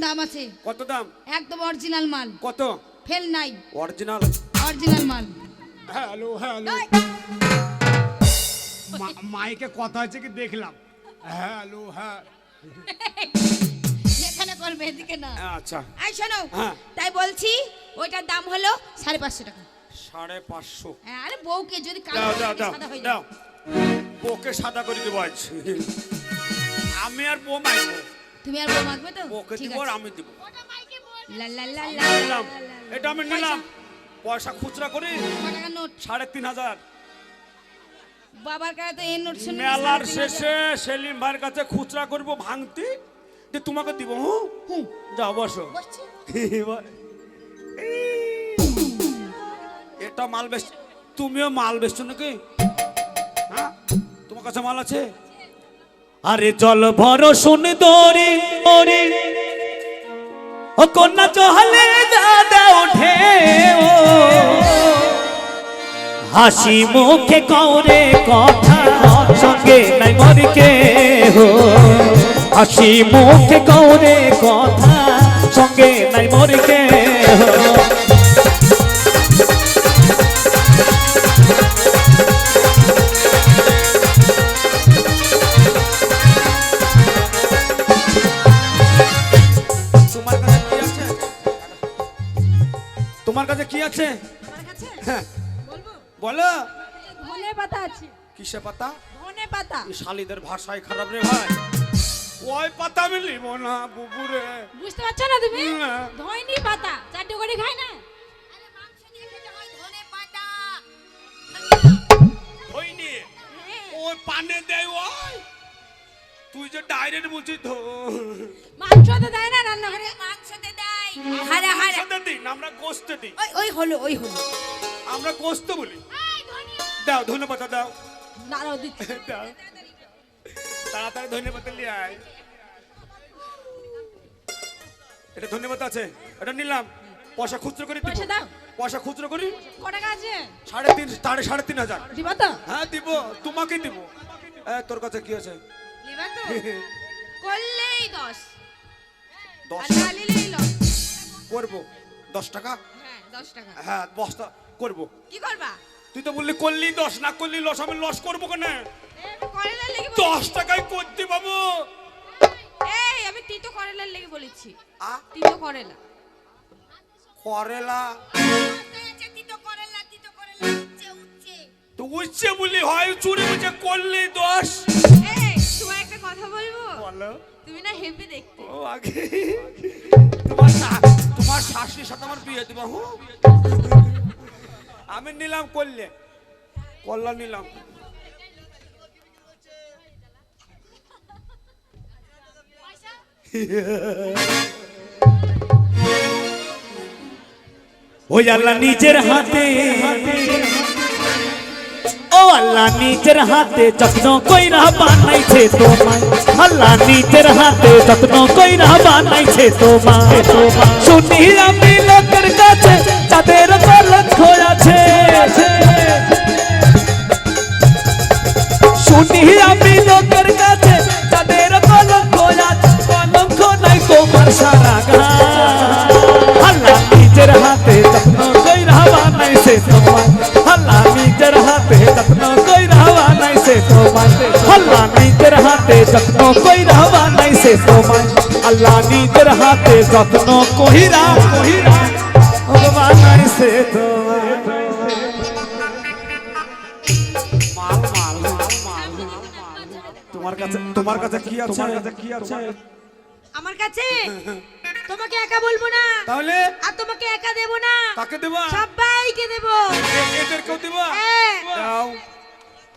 দাম আছে। কত দাম? একদম অরিজিনাল মাল। কত? ফেল নাই। অরিজিনাল অরিজিনাল মাল। Hello hello. মাইকে কথা হচ্ছে কি দেখলাম। হ্যালো হ্যাঁ। এখানে করবে এদিকে না। আচ্ছা। আই শোনো হ্যাঁ। তাই বলছি ওইটার দাম হলো সাড়ে পাঁচশো টাকা। সাড়ে পাঁচশো। হ্যাঁ, আরে বউকে যদি সাদা হয়ে যাবে সাদা করে দেবো আজ। আমি আর বউ মাইবো। তুমি আর বউ মাখবে তো? ওকে ঠিক দিব আর আছে। আমি দিব। লা লা লা লা নিলাম। লা লা লা। এটা আমি নিলাম। পয়সা খুচরা করি ক টাকার নোট? সাড়ে তিন হাজার। বাবার কাছে তো এই নোট শুনে মেলার শেষে সেলিম ভাইয়ের কাছে খুচরা করব ভাঙতি। যে তোমাকে দিব হুঁ? হুম। যাও বসো। বসছি। এটা মাল বেচ তুমিও মাল বেচছো নাকি? হ্যাঁ? তোমার কাছে মাল আছে? আরে জল ভর সুন্দরী ওরে ও কন্যা চহলে দাদা ওঠে হাসি মুখে কৌরে কথা, সঙ্গে নাই মরিকে হো হাসি মুখে কৌরে কথা, সঙ্গে নাই মরিকে হো তোমার কাছে কি আছে? হ্যাঁ। বলো। ধনে পাতা আছে। কিসে পাতা? ধনে পাতা। শালিদের ভাষাই খারাপ রে ভাই। ওই পাতা আমি নিব না বুবুরে বুঝতে পারছ না তুমি। ধইনি পাতা চারটে করে খাই না? হইনি ওই পানে দেয় ওই। তুই যে ডাইরেক্ট বলছিস তো মাংস তো দেয় না রান্নাঘরে? মাংসতে দেয়। হারা হারা দিন আমরা গোস্তে দিই ওই ওই হলো ওই হলো। আমরা গোস্ত বলি। দাও ধন্যবাদ দাও। দাঁড়াও দিচ্ছি। দাও। তাড়াতাড়ি ধন্যবাদ নিয়ে আয়। এটা ধন্যবাদ আছে। এটা নিলাম। পয়সা খুচরো করে দিব। পয়সা দাও। পয়সা খুচরো করি? টাকা আছে? সাড়ে তিন সাড়ে সাড়ে তিন হাজার। দিবা তো? হ্যাঁ দিব। তোমাকে দিব। এ, তোর কাছে কি আছে? লিবা তো করলেই দশ। দশ। লস। করব। দশ টাকা? হ্যাঁ দশ টাকা। হ্যাঁ বস্তা করব। কি করবা? তুই তো বললি করলি দশ না করলি লস। আমি লস করব কেন? দশ টাকায় করতে পাবো। এই আমি তিতো করেলার লেগে বলেছি। আ? তিতো করেলা। করেলা? তো উচ্ছে বলি হয় চুরি বুঝে করলি তুমি না হেভি দেখতে। ও আগে। তোমার তোমার শাশুড়ির সাথে আমার বিয়ে দিবা হু আমি নিলাম করলে। কল্যাণ নিলাম। ওই আল্লাহ নিজের হাতে। ও আল্লাহ নিজের হাতে যত্ন কইরা বানাইছে তোমায়। আল্লাহ নিজের হাতে যত্ন কইরা বানাইছে তোমায়। শুনি আমি লোকের কাছে শুনি আমি লোকের কাছে তাদের কলঙ্ক আছে। নাই তোমার সারা গান আল্লাহ নিজের হাতে যত্ন কইরা বানাইছে তোমায়। নিজের হাতে যত্ন কইরা বানাইছে তোমায় আল্লাহ নিজের হাতে যত্ন কইরা বানাইছে তোমায় আল্লাহ নিজের হাতে যত্ন কইরা কইরা বানাইছে তোমায় মাল মাল মাল মাল তোমার কাছে তোমার কাছে কি আছে তোমার কাছে কি আছে আমার কাছে তোমাকে একা বলব না। তাহলে? আর তোমাকে একা দেবো না। কাকে দেবা? সবাইকে দেবো। এদেরকেও দেবা। দাও।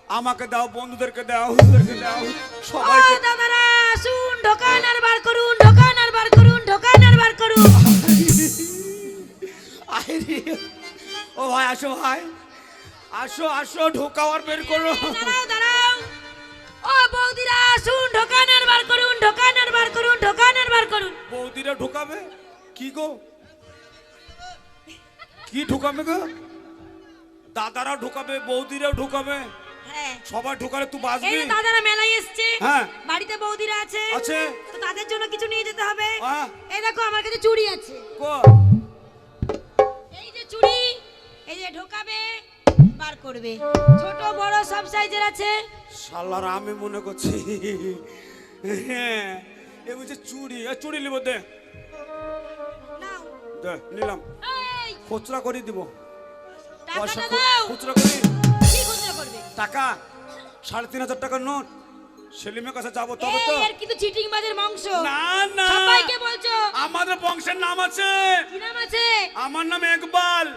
আমাকে দাও বন্ধুদেরকে দাও ওদেরকে দাও। সবাইকে দাদারা আসুন ঢোকান আর বার করুন ঢোকান আর বার করুন ঢোকান আর বার করুন। আরে, ও ভাই আসো ভাই। আসো আসো ঢোকাও আর বের করো। দাঁড়াও আসুন ঢোকান আর বার করুন ঢোকান আর বার করুন ঢোকান আর বার করুন। বৌদিরা ঢোকাবে? কি গো? কি ঢোকাবে গো? দাদারাও ঢোকাবে বৌদিরাও ঢোকাবে? হ্যাঁ। সবাই ঢুকালে তুই এই যে দাদারা মেলায় এসছে। হ্যাঁ। বাড়িতে বৌদিরা আছে। আছে? তো তাদের জন্য কিছু নিয়ে যেতে হবে। হ্যাঁ। এই দেখো আমার কাছে চুড়ি আছে। কো? এই যে চুড়ি এই যে ঢোকাবে বার করবে। ছোট বড় সব সাইজের আছে? শালার আমি মনে করছি হ্যাঁ এ বলছে চুড়ি এ চুড়ি নিব দে। দে নিলাম। খুচরা করে দিব। পয়সা খুচরা করি। টাকা সাড়ে তিন হাজার টাকার নোট। সেলিমের কাছে যাব তবে তো এর কিন্তু চিটিং বাজের মাংস। না না। সবাইকে বলছো। আমাদের বংশের নাম আছে। কি নাম আছে? আমার নাম একবাল।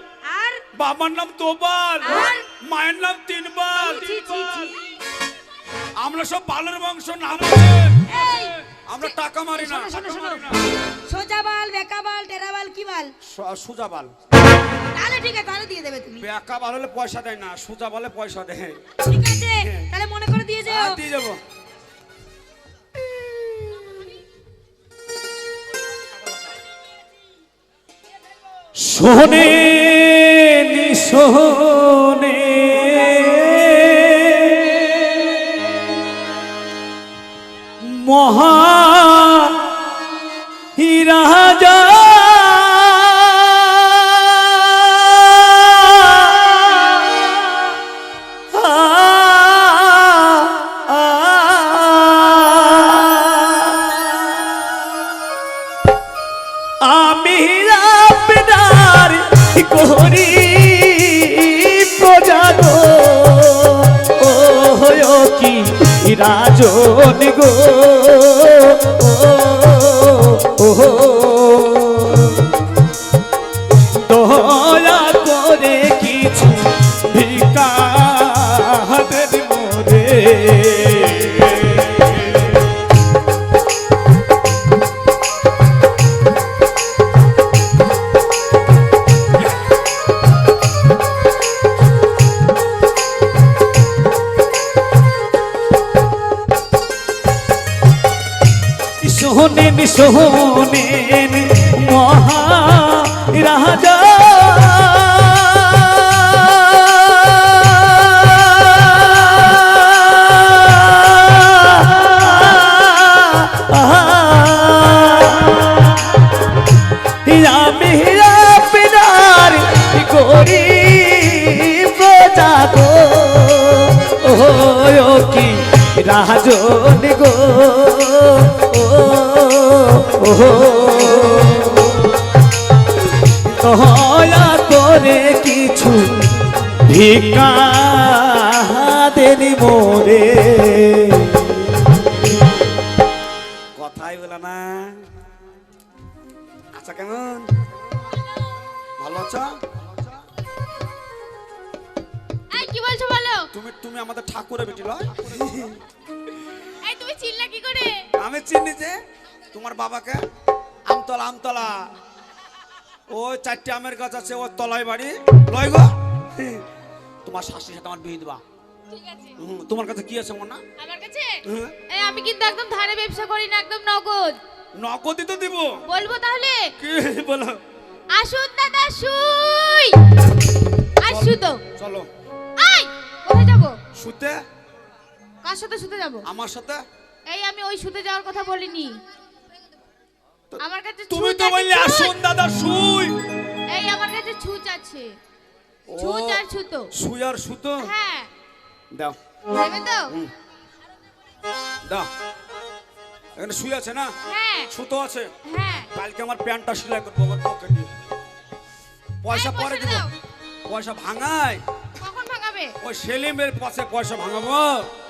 আর? বাবার নাম দুবার আর? মায়ের নাম ছি। আমরা সব বালের বংশ নাম আছে আমরা টাকা মারি না। মারি। সোজা বাল বেকা বাল টেরা বাল কি বাল? সোজা বাল। তাহলে ঠিক আছে তাহলে দিয়ে দেবে তুমি। বেকা বাল হলে পয়সা দেয় না সুজা বলে পয়সা দেয়। ঠিক আছে তাহলে মনে করে দিয়ে যাও। দিয়ে যাব। শোনে নি রাজন গো। শোনেন কি বলছো বলো? তুমি তুমি আমাদের ঠাকুরের বেটি লয়। এই তুমি চিল্লা কি করে? আমি চিনি যে তোমার বাবাকে আমতলা আমতলা। ওই চারটে আমের গাছ আছে ওর তলায় বাড়ি। লয় গো তোমার শাশুড়ির সাথে আমার বিয়ে দিবা। ঠিক আছে। তোমার কাছে কি আছে মনে? না আমার কাছে? এই আমি কিন্তু একদম ধারে ব্যবসা করি না একদম নগদ। নগদই তো দিব। বলব তাহলে? কি বলো? আসুন দাদা শুই। আসু তো। চলো। শুতে? কার সাথে শুতে যাব? আমার সাথে? এই আমি ওই শুতে যাওয়ার কথা বলিনি। আমার কাছে তুমি তো বললে আসুন দাদা শুই! এই আমার কাছে ছুঁচ আছে। ছুঁচ আর ছুতো শুই আর সুতো? হ্যাঁ। দাও। দেবে তো? দাও। এখানে শুই আছে না? হ্যাঁ। সুতো আছে? হ্যাঁ। কালকে আমার প্যান্টটা সেলাই করব আমার পকেট দিয়ে পয়সা পরে দিব। পয়সা ভাঙায়। ওই সেলিমের পাশে পয়সা ভাঙাবো?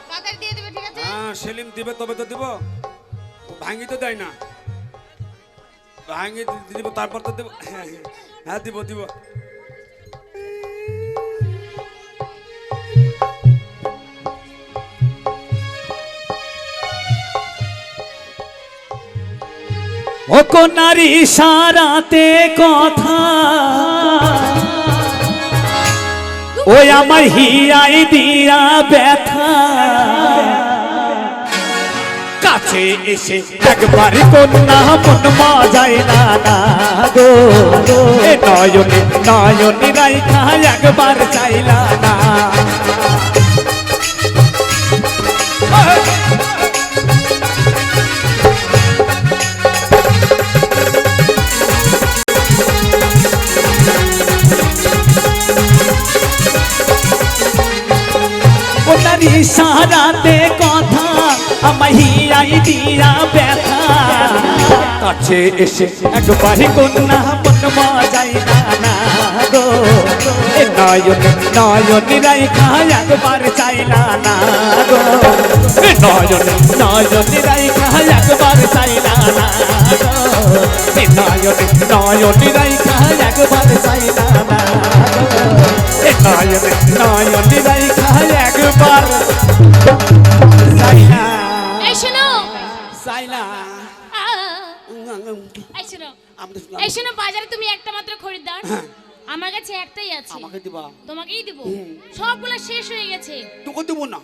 তাড়াতাড়ি দিয়ে দেবে ঠিক আছে? হ্যাঁ সেলিম দিবে তবে তো দিব। ও ভাঙি তো দেয় না। ভাঙি দিব তারপর তো দেব হ্যাঁ হ্যাঁ, হ্যাঁ দিব দিব। ও নারী সারাতে কথা। ওই আমার হিয়াই দিয়া ব্যথা। কাছে এসে একবার কন্যা মন মা না না গো। এ নয়নে নয়নে রাইখা একবার চাইলা না। ইশারাতে কথা আমাহিয়াই দিয়া ব্যথা। কাছে এসে একবার কন্যা মন মজাই না গো। নয়ন নয়ন রাইখা একবার চাইলা না গো। নয়ন নয়ন রাইখা একবার চাইলা না গো। নয়ন নয়ন রাইখা একবার চাইলা না গো। নয়ন নয়ন রাইখা একবার চাইলা এই শোনো। চাইলা এই শোনো। এই শোনো বাজারে তুমি একটা মাত্র খরিদ্দার। হ্যাঁ। আমার কাছে একটাই আছে। আমাকে দিবা। তোমাকেই দিব। সবগুলো শেষ হয়ে গেছে। তোকে দেবো না।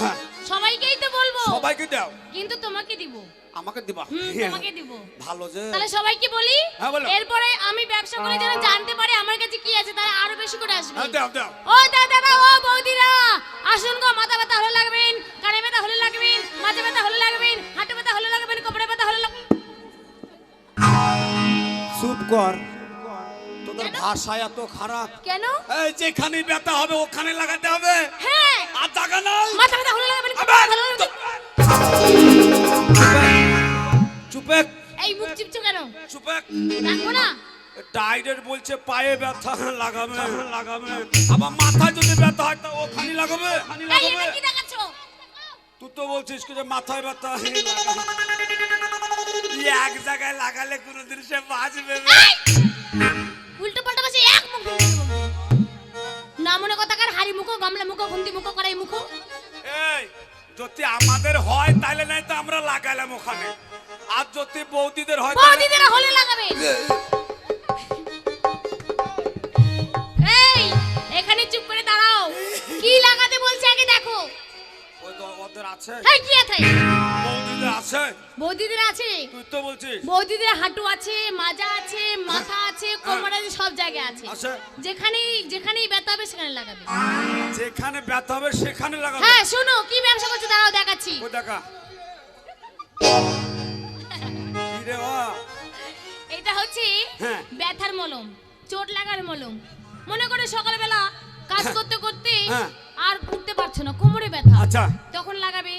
হ্যাঁ। সবাইকেই তো বলব। সবাইকে দাও। কিন্তু তোমাকে দিব। আমাকে দিবা? তোমাকে দিব। ভালো যে। তাহলে সবাইকে বলি? হ্যাঁ, এরপরে আমি ব্যবসা করে যেন জানতে পারে আমার কাছে কি আছে তারা আরও বেশি করে আসবে। হ্যাঁ, দাও দাও। ও দাদারা ও বৌদিরা আসুন গো মাথা ব্যথা হলে লাগবেন কানে ব্যথা হলে লাগবেন ব্যথা হলে লাগবেন হাঁটু ব্যথা হলে লাগবেন কোমরে ব্যথা হলে লাগবেন। চুপ কর। তোদের ভাষা এত খারাপ। কেন? এই যেখানে ব্যথা হবে ওখানে লাগাতে হবে। হ্যাঁ। আর জায়গা নাই। মাথা ব্যথা হলে এই মুখ চিপছো কেন চুপে রাখব না ডাইরেক্ট বলছে পায়ে ব্যথা লাগাবে লাগাবে আবার মাথায় যদি ব্যথা হয় তা ওখানে লাগাবে ওখানে লাগাবে তুই তো বলছিস যে মাথায় ব্যথা এক জায়গায় লাগালে কোনোদিন সে বাঁচবে না। উল্টো পাল্টা বসে এক মুখ না মনে কথা কার হাড়ি মুখো গামলা মুখো খুন্তি মুখো করাই মুখো যদি আমাদের হয় তাহলে নাই তো আমরা লাগাইলাম ওখানে। আর যদি বৌদিদের হয় বৌদিদের হলে লাগাবে। এই এখানে চুপ করে দাঁড়াও। কি লাগাতে বলছে আগে দেখো। ওই তো ওদের আছে? হ্যাঁ কি আছে? বৌদিদের আছে? বৌদিদের আছে। তুই তো বলছিস। বৌদিদের হাঁটু আছে মাজা আছে মাথা আছে কোমর আছে সব জায়গায় আছে। আছে। যেখানেই যেখানেই ব্যথা হবে সেখানে লাগাবে। যেখানে ব্যথা হবে সেখানে লাগাবে। হ্যাঁ শোনো কি ব্যবসা করছ? দাঁড়াও দেখাচ্ছি। ওই দেখা। রে এটা হচ্ছে হ্যাঁ। ব্যথার মলম চোট লাগার মলম। মনে করে সকালবেলা কাজ করতে করতে হ্যাঁ। আর উঠতে পারছ না কোমরে ব্যথা। আচ্ছা। তখন লাগাবে।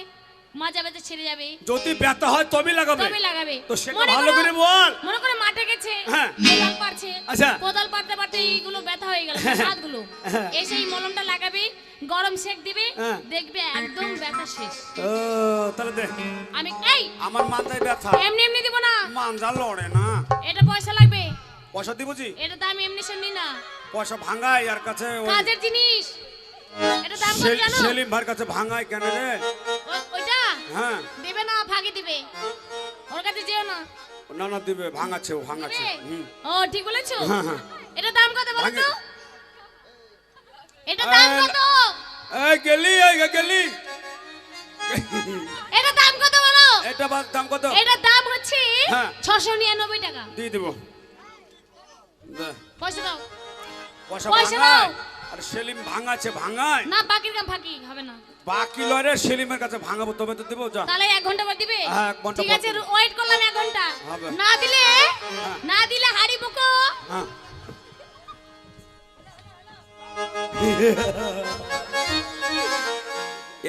মাজা ব্যথা ছেড়ে যাবে। যদি ব্যথা হয় তবে লাগাবে। তবে লাগাবে। তো সেটা ভালো করে বল। মনে করে মাঠে গেছে হ্যাঁ। কোদাল পারছে আচ্ছা। কোদাল পারতে পারতে এইগুলো ব্যথা হয়ে গেল হাতগুলো। হ্যাঁ। এসে এই মলমটা লাগাবে গরম সেক দিবে। দেখবে একদম ব্যথা শেষ। ও তাহলে দেখ। আমি এই! আমার মাথায় ব্যথা। এমনি এমনি দিব না। মানজা লড়ে না। এটা পয়সা লাগবে। পয়সা দিবছি এটা তো আমি এমনি সেমনি না। পয়সা ভাঙাই আর কাছে কাজের জিনিস। এটা দাম কত জানো? সেলিম ভাইয়ের কাছে ভাঙাই কেন রে? হ্যাঁ। দেবে না ফাঁকি দিবে। ওর কাছে যেও না। না না দিবে ভাঙাচ্ছে ও ভাঙাচ্ছে। দেবে? হুম। ও ঠিক বলেছ? হ্যাঁ, হ্যাঁ। এটা দাম কত বলো। তো? এটা দাম কত? এই গেলি এই গেলি। এটা দাম কত বলো? এটা দাম কত? এটা দাম হচ্ছে হ্যাঁ। ছশো নিরানব্বই টাকা। দিয়ে দেবো। পয়সা দাও। পয়সা দাও। আর সেলিম ভাঙাচ্ছে ভাঙায়। না বাকির কাম ফাঁকি হবে না। বাকি লরে সেলিমের কাছে ভাঙাবো তবে তো দেবো যা। তাহলে এক ঘণ্টা পর দিবে? হ্যাঁ, এক ঘণ্টা ঠিক আছে ওয়েট করলাম এক ঘণ্টা। হবে। না দিলে না দিলে হাড়ি মুখো হ্যাঁ।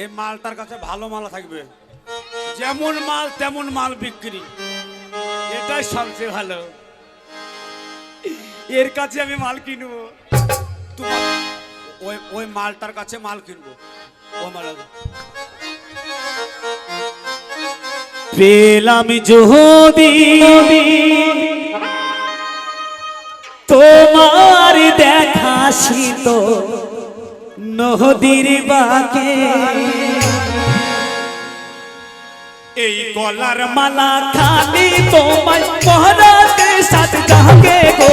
এই মালটার কাছে ভালো মাল থাকবে। যেমন মাল তেমন মাল বিক্রি। এটাই সবচেয়ে ভালো। এর কাছে আমি মাল কিনবো। তোমার ওই ওই মালটার কাছে মাল কিনবো। ওই মাল পেলাম যদি তোমার দেখা শীত নদীর বাকে। এই গলার মালা খালি তোমায় মহারাতে সাথ যাকে গো?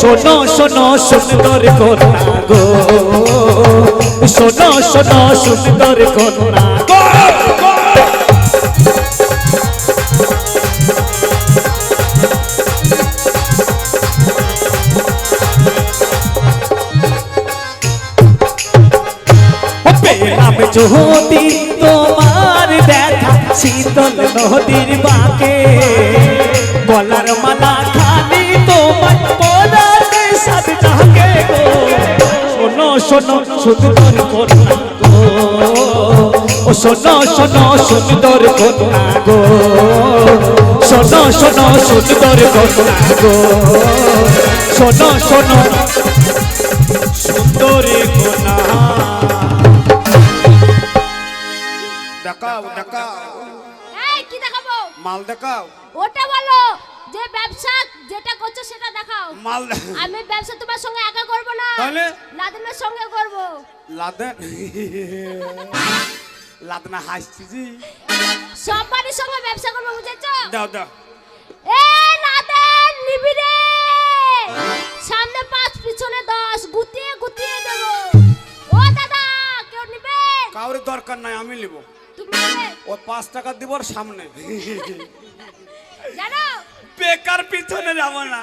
শোনো শোনো, সুন্দর কন্যা গো। শোনো শোনো, সুন্দর কন্যা গো। পেলাম তোমার দেখা শীতল নদীর বাকে। শোনো সুন্দর কন্যা গো ও শোনো শোনো সুন্দর কন্যা গো শোনো শোনো সুন্দর কন্যা গো শোনো শোনো সুন্দরী কন্যা দেখাও দেখাও। কি দেখাবো? মাল দেখাও। ওটা বলো। যে ব্যবসা যেটা করছ সেটা দেখাও। মাল আমি ব্যবসা তোমার সঙ্গে একা করব না। তাহলে? লাদেনের সঙ্গে করব। লাদেন? লাদনা হাসছি জি। সবারই সঙ্গে ব্যবসা করব বুঝেছ? দাও দাও। এ লাদেন নিবি রে! সামনে পাঁচ পিছনে দশ গুতিয়ে গুতিয়ে দেব। ও দাদা কেউ নিবে? কাউরে দরকার নাই আমি নিব। তুমি ও পাঁচ টাকা দিব ওর সামনে। জানো বেকার পিছনে যাব না।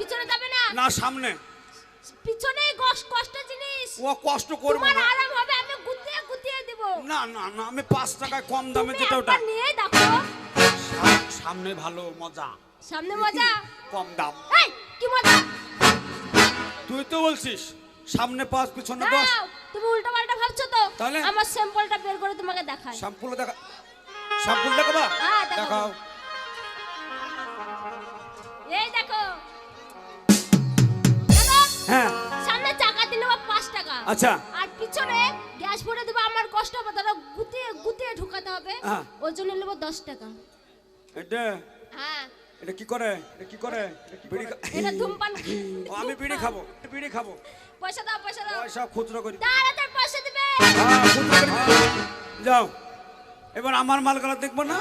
পিছনে যাবে না? না সামনে। পিছনেই কষ্ট কষ্ট জিনিস। ও কষ্ট করব তোমার না। আরাম হবে আমি গুতিয়ে গুতিয়ে দেব। না না না আমি পাঁচ টাকায় কম দামে যেটা ওটা। নিয়ে দেখো। সামনে ভালো মজা। সামনে মজা? কম দাম। এই কি মজা? তুই তো বলছিস সামনে পাঁচ পিছনে দশ। তুমি উল্টো পাল্টা ভাবছ তো? তাহলে? আমার স্যাম্পলটা বের করে তোমাকে দেখাই। শ্যাম্পুল দেখা শ্যাম্পুল দেখাবা? হ্যাঁ, দেখাও। হ্যাঁ। সামনে চাকা দিলে বা পাঁচ টাকা। আচ্ছা। আর পিছনে গ্যাস ভরে দেবো আমার কষ্ট হবে তাহলে গুতিয়ে গুতিয়ে ঢুকাতে হবে। হ্যাঁ। ওর জন্য নেব দশ টাকা। এটা? হ্যাঁ। এটা কি করে? এটা কি করে? বিড়ি খা- এটা ধূমপান। ও, আমি বিড়ি খাব বিড়ি খাব। পয়সা দাও পয়সা দাও। পয়সা খুচরো করি। তাড়াতাড়ি পয়সা দিবে। হ্যাঁ, খুচরো করি। যাও। এবার আমার মালগুলো দেখব না?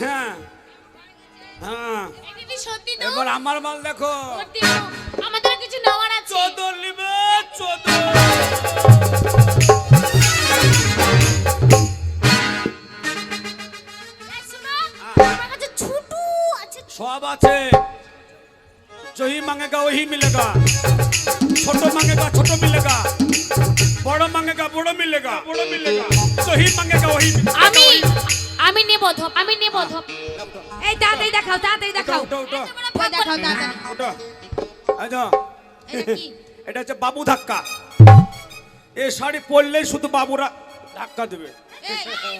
হ্যাঁ। হ্যাঁ। এবার আমার মাল দেখো। হ্যাঁ, সব আছে। যহি মাঙ্গেগা ওহি মিলেগা। ছোট মাঙ্গেগা ছোট মিলেগা। বড় মাঙ্গেগা বড় মিলেগা। বড় মিলেগা। যহি মাঙ্গেগা ওহি আমি আমি নেব ধপ আমি নেব ধপ। এই তাড়াতাড়ি দেখাও তাড়াতাড়ি দেখাও ওই দেখাও তাড়াতাড়ি উঠো আচ্ছা এটা হচ্ছে বাবু ধাক্কা এ শাড়ি পরলেই শুধু বাবুরা ধাক্কা দেবে এই, এই,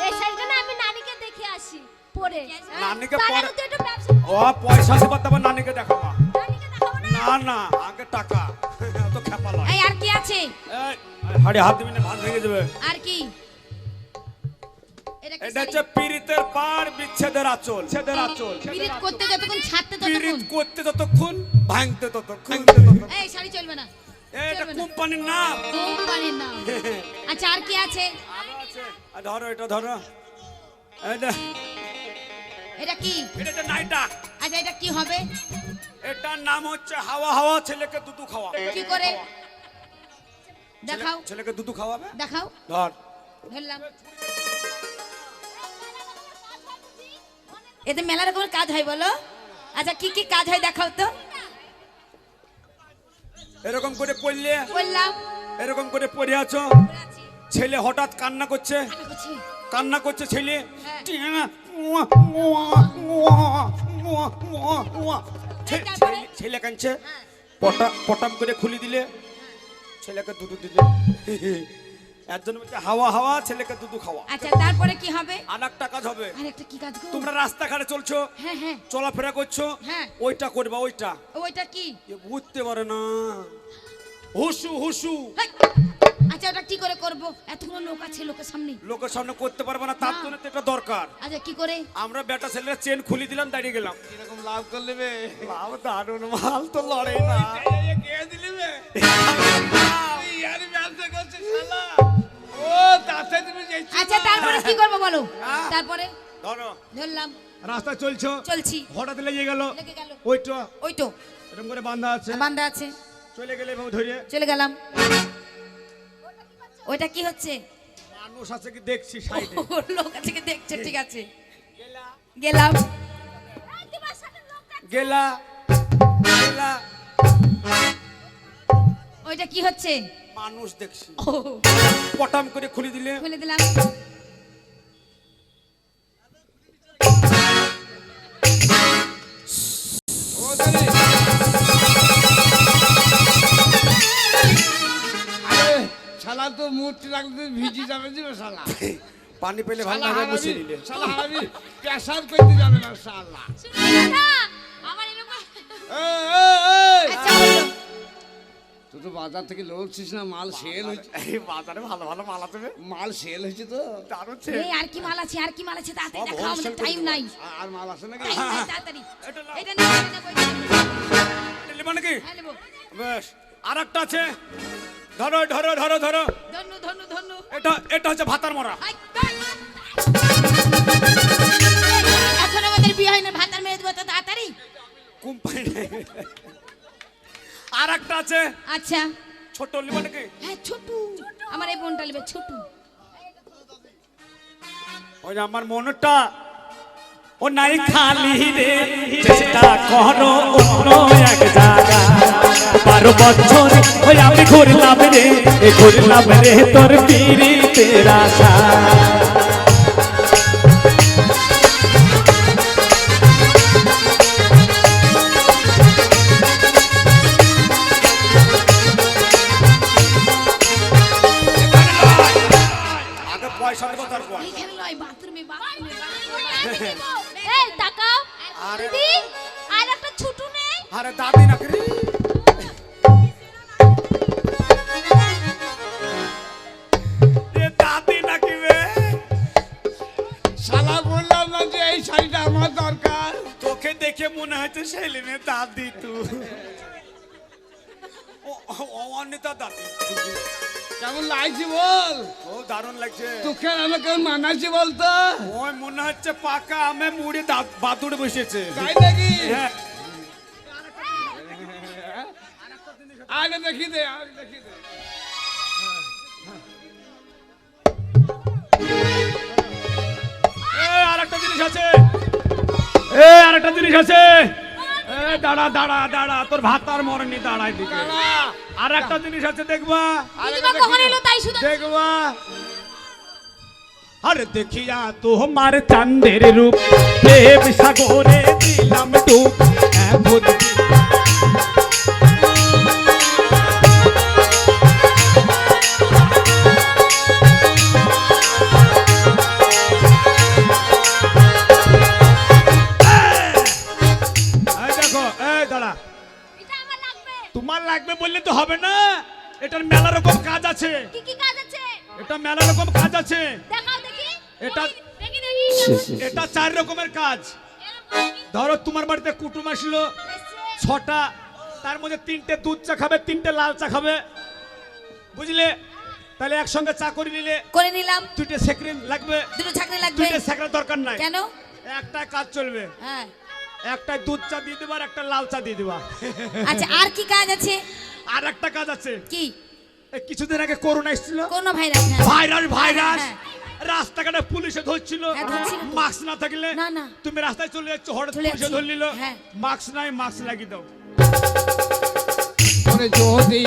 এই শাড়িটা না আমি নানিকে দেখে আসি পরে নানিকে পরে- আগে তো একটু ব্যবসা ও পয়সা দেবার তারপর নানিকে দেখাবা না না না আগে টাকা এত খেপা এই আর কি আছে হাড়ি হাত দিবি না ভাত ভেঙে যাবে আর কি এটা কি হচ্ছে পীড়িতের পার বিচ্ছেদের আচল। ছেদের আচল। পিরিত করতে যতক্ষণ ছাড়তে পীড়িত ততক্ষণ। করতে যতক্ষণ ভাঙতে ততক্ষণ। এই শাড়ি চলবে না। এটা কোম্পানির নাম। কোম্পানির নাম। আচ্ছা আর কি আছে? আর ধরো এটা ধরো। এটা এটা কি? এটা হচ্ছে নাইটা আচ্ছা এটা কি হবে? এটার নাম হচ্ছে হাওয়া হাওয়া ছেলেকে দুধু খাওয়া। কি করে? দেখাও। ছেলেকে দুধু খাওয়াবে? দেখাও। ধর। ধরলাম। এতে মেলা রকমের কাজ হয় বলো? আচ্ছা কি কি কাজ হয় দেখাও তো। এরকম করে পড়লে বললাম। এরকম করে পড়ে আছো? ছেলে হঠাৎ কান্না করছে? কান্না করছে? ছেলে? হ্যাঁ। ছেলে- ছেলে কাঁদছে? পটা পটাম করে খুলে দিলে? ছেলেকে দুধু দিলে? একজন বলছে হাওয়া হাওয়া ছেলেকে দুধু খাওয়া। আচ্ছা তারপরে কি হবে? আর একটা কাজ হবে। আর কি কাজ গো? তোমরা রাস্তাঘাটে চলছো হ্যাঁ হ্যাঁ। চলাফেরা করছ হ্যাঁ। ওইটা করবা ওইটা। ওইটা কি? এ বুঝতে পারে না। হুসু হুসু। আচ্ছা ওটা কি করে করব? এতগুলো লোক আছে লোকের সামনে। লোকের সামনে করতে পারবে না তার জন্য তো এটা দরকার। আচ্ছা কি করে? আমরা বেটা ছেলেরা চেন খুলে দিলাম দাঁড়িয়ে গেলাম। এরকম লাভ করলে বে লাভ মাল তো লড়ে না। আচ্ছা তারপরে কি করব বলো? হ্যাঁ। তারপরে? ধরো। ধরলাম। রাস্তা চলছো? চলছি। হঠাৎ লেগে গেল? লেগে গেল। ওইটা ওই তো। এরকম করে বান্ধা আছে। বান্দা আছে। চলে গেলে এভাবে ধরে? চলে গেলাম। ওইটা কি হচ্ছে? মানুষ আছে কি দেখছি সাইডে? ও, লোক আছে কি দেখছে? ঠিক আছে। গেলাম। গেলা। গেলা। ওইটা কি হচ্ছে? মানুষ দেখছি। পটাম করে খুলে দিলে। খুলে দিলাম। পানি পেলে ভালো আমার আচ্ছা, তুই তো বাজার থেকে লড়ছিস না মাল সেল হয়েছে। এই বাজারে ভালো ভালো মাল আছে মাল সেল হয়েছে তো। দারুণ এই আর কি মাল আছে আর কি মাল আছে তাড়াতাড়ি সব আমাদের টাইম নাই। আর মাল আছে নাকি তাড়াতাড়ি। এটা নাও। এটা নিয়ে এটা নেব, এটা নেব। নিলে মানে কি? হ্যাঁ বেশ। আর একটা আছে। ধরো ধরো ধরো ধরো। ধন্যু ধন্যু ধন্যু এটা এটা হচ্ছে ভাতার মরা। এখন আমাদের বিয়ে হয় না ভাতার মেয়ে দেবো তো তাড়াতাড়ি। কোম্পানি আর একটা আছে। আচ্ছা। ছোট নিলে মানে কি হ্যাঁ ছোটু। আমার এই বোনটা নেবে ছোটু। ওই আমার মনটা ও নাই খালি রে। চেষ্টা করো অন্য এক জায়গা। বারো বছর ওই আমি ঘুরলাম রে। ঘুরলাম রে তোর পিড়ি তেরা পয়সা দেবো তারপর এইখানে নয় বাথরুমে বাথরুমে এই তাকাও। আরে- দিদি আর একটা ছুটু নেই। আরে দাদি না করি দাদি নাকি রে? শালা বললাম না যে এই শাড়িটা আমার দরকার। তোকে দেখে মনে হচ্ছে সেলিমের দাদি তুই। ও- ও- ও অনিতা দাদি কেমন লাগছে বল? ও দারুণ লাগছে। তোকে আর মানাচ্ছি বলতো? ওই মনে হচ্ছে পাকা আমে মুড়ি বসেছে। তাই নাকি? আগে দেখি দে আগে দেখি দে এ আরেকটা জিনিস আছে। এ আরেকটা জিনিস আছে। দাঁড়া দাঁড়া দাঁড়া তোর ভাতার মরণি দাঁড়াই দিকে। আর একটা জিনিস আছে দেখবা? দেখবা? আরে দেখিয়া তোমার চান্দের রূপ প্রেম সাগরে দিলাম ডুব লাগবে বললে তো হবে না। এটার মেলা রকম কাজ আছে। কি কি কাজ আছে? এটা মেলা রকম কাজ আছে। দেখাও দেখি। এটা- দেখি দেখি এটা চার রকমের কাজ। ধরো তোমার বাড়িতে কুটুম আসলো ছটা তার মধ্যে তিনটে দুধ চা খাবে তিনটে লাল চা খাবে। বুঝলে? তাহলে একসঙ্গে চা করে নিলে করে নিলাম। দুইটা সেক্রেন লাগবে। দুটো ছাকনি লাগবে। দুইটা সেক্রেন দরকার নাই। কেন? একটা কাজ চলবে। হ্যাঁ। একটা দুধ চা দিয়ে দেবা আর একটা লাল চা দিয়ে দেবা। আচ্ছা আর কি কাজ আছে? আর একটা কাজ আছে। কি? কিছুদিন আগে করোনা এসেছিল। কোন ভাইরাস না ভাইরাস ভাইরাস। হ্যাঁ। রাস্তাঘাটে পুলিশে ধরছিল। হ্যাঁ, মাস্ক না থাকলে না, না। তুমি রাস্তায় চলে যাচ্ছ হঠাৎ পুলিশে ধরলিল। হ্যাঁ। মাস্ক নাই মাস্ক লাগিয়ে দাও। যদি